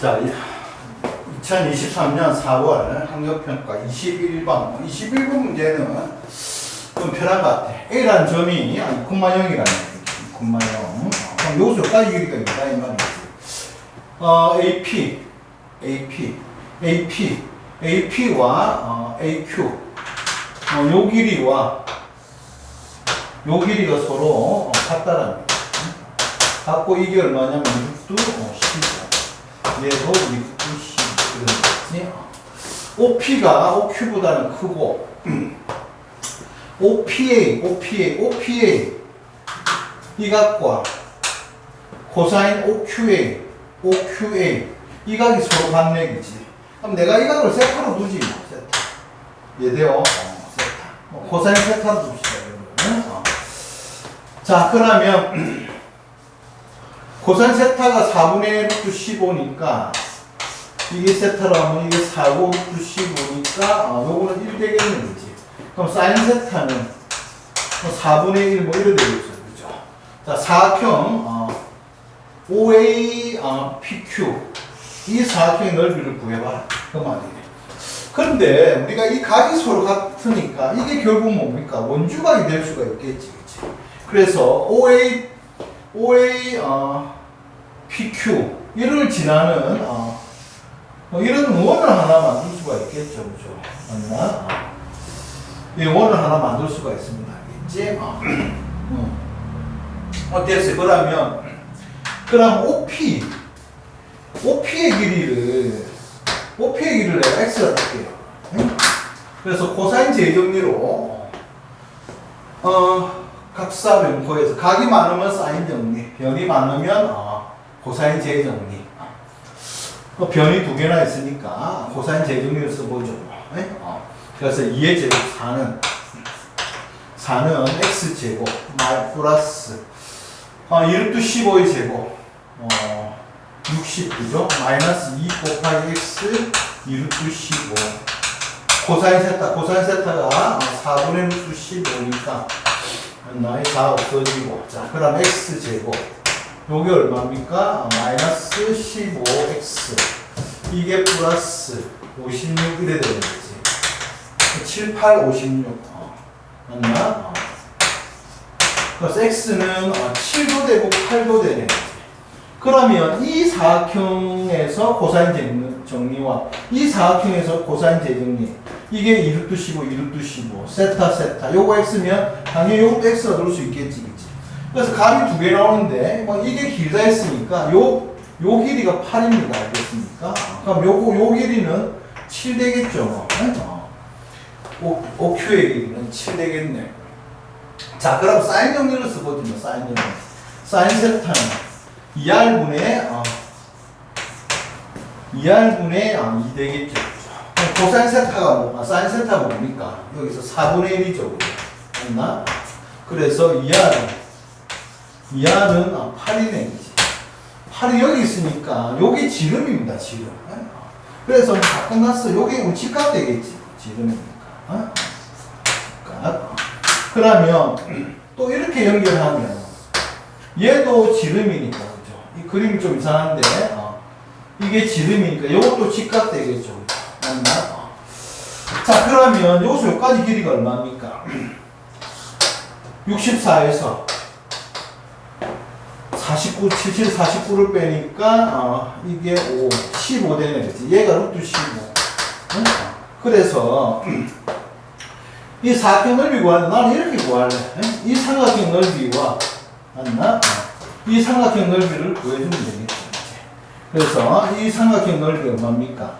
자, 2023년 4월 학력평가 21번. 21번 문제는 좀 편한 것 같아. A라는 점이 아니, 콤마 0이라는 얘기지. 콤마 0. 그럼 여기까지 길이가 있다, 이 말이지. 어, AP, AP, AP, AP와 어, AQ. 어, 요 길이와 요 길이가 서로 어, 같다라는 거지. 갖고 이게 얼마냐면 6도 어, 10이야. 얘도 6도 10. 그런 거지. OP가 OQ보다는 크고, OPA, OPA, OPA. 이 각과 코사인 OQA, OQA. 이 각이 서로 얘기지. 그럼 내가 이 각을 세타로 두지, 뭐, 세타. 얘대요. 어, 세타. 뭐, 코사인 세타로 둡시다. 어. 자, 그러면, 코사인 세타가 4분의 루트 15니까 이게 세타로 하면 이게 4고 루트 15니까 어, 요거는 1 되겠는 거지. 그럼 사인 세타는 뭐 4분의 1 뭐 이래 되겠죠. 그죠? 자, 사각형 어, OA 어, PQ 이 사각형의 넓이를 구해봐라. 그 말이네. 그런데 우리가 이 각이 서로 같으니까 이게 결국 뭡니까? 원주각이 될 수가 있겠지. 그치? 그래서 OA OA 어, PQ 이를 지나는 어, 어, 이런 원을 하나 만들 수가 있겠죠, 그죠? 맞나? 어. 이 원을 하나 만들 수가 있습니다, 알겠지? 어. 음. 어땠어요? 그러면 그럼 OP OP의 길이를 OP의 길이를 내가 X로 할게요. 응? 그래서 코사인 제정리로 어, 각사변코에서 각이 많으면 사인 정리, 변이 많으면 어, 코사인 제정리. 어, 변이 두 개나 있으니까 코사인 제정리를 써보죠. 네? 어, 그래서 2의 제곱 4는 4는 x 제곱 말 플러스 어, 1도 15의 제곱 어, 69죠. 마이너스 2 곱하기 x 1도 15 코사인 세타 코사인 세타가 4분의 루트 15니까 나이 다 없어지고 자 그럼 x 제곱 요게 얼마입니까? 마이너스 15x 이게 플러스 56 이래 되는 거지 7, 8, 56 어. 맞나? 어. 그래서 x는 7도 되고 8도 되는 거지 그러면 이 사각형에서 코사인 정- 정리와 이 사각형에서 코사인 재정리 이게 2루트 15, 2루트 15 세타 세타 요거 x면 당연히 요것도 x가 넣을 수 있겠지 그치? 그래서 값이 두 개 나오는데 뭐 이게 길다 했으니까 요, 요 길이가 8입니다 알겠습니까? 그럼 요거 요 길이는 7 되겠죠? 어. O, OQ의 길이는 7 되겠네 자 그럼 사인 정리를 써보죠 뭐 사인 정리 사인 세타는 2R분의 어, 2R분의 어, 2 되겠죠. 코사인 세타가 뭐, 아, 사인 세타가 뭡니까? 여기서 4분의 1이죠. 맞나? 그래서 2R은 2R은 어, 8이네. 8이 여기 있으니까 여기 지름입니다. 지름. 어? 그래서 다 끝났어. 여기 우리 집값 되겠지. 지름이니까. 어? 그러면 또 이렇게 연결하면 얘도 지름이니까? 이 그림이 좀 이상한데 어. 이게 지름이니까 이것도 직각 되겠죠 맞나? 어. 자 그러면 여기서 여기까지 길이가 얼마입니까? 64에서 49, 77, 49를 빼니까 어, 이게 5, 15 되네 그지? 얘가 루트 15 응? 그래서 이 사각형 넓이 구하는 나는 이렇게 구할래 응? 이 삼각형 넓이와 맞나? 어. 이 삼각형 넓이를 구해주면 되겠죠. 그래서 이 삼각형 넓이 얼마입니까?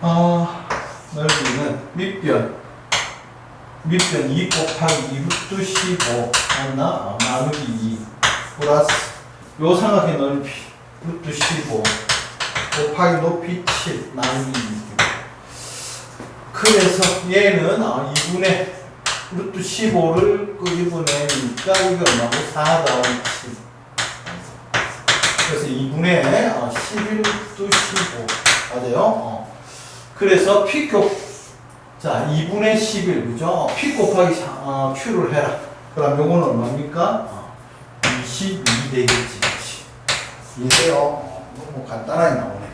어, 넓이는 밑변, 밑변 2 곱하기 2 루트 15 맞나? 어, 나누기 2 플러스 요 삼각형 넓이 루트 15 곱하기 높이 7 나누기 2 그래서 얘는 어, 2분의 루트 15를 끄집어내니까 이게 얼마고? 4 더하기 7. 그래서 2분의 어, 11루트 15. 맞아요? 어. 그래서 P 곱, 자, 2분의 11, 그죠? P 곱하기 사- 어, Q를 해라. 그럼 요거는 얼마입니까? 어, 22 되겠지. 이해돼요? 뭐 간단하게 나오네.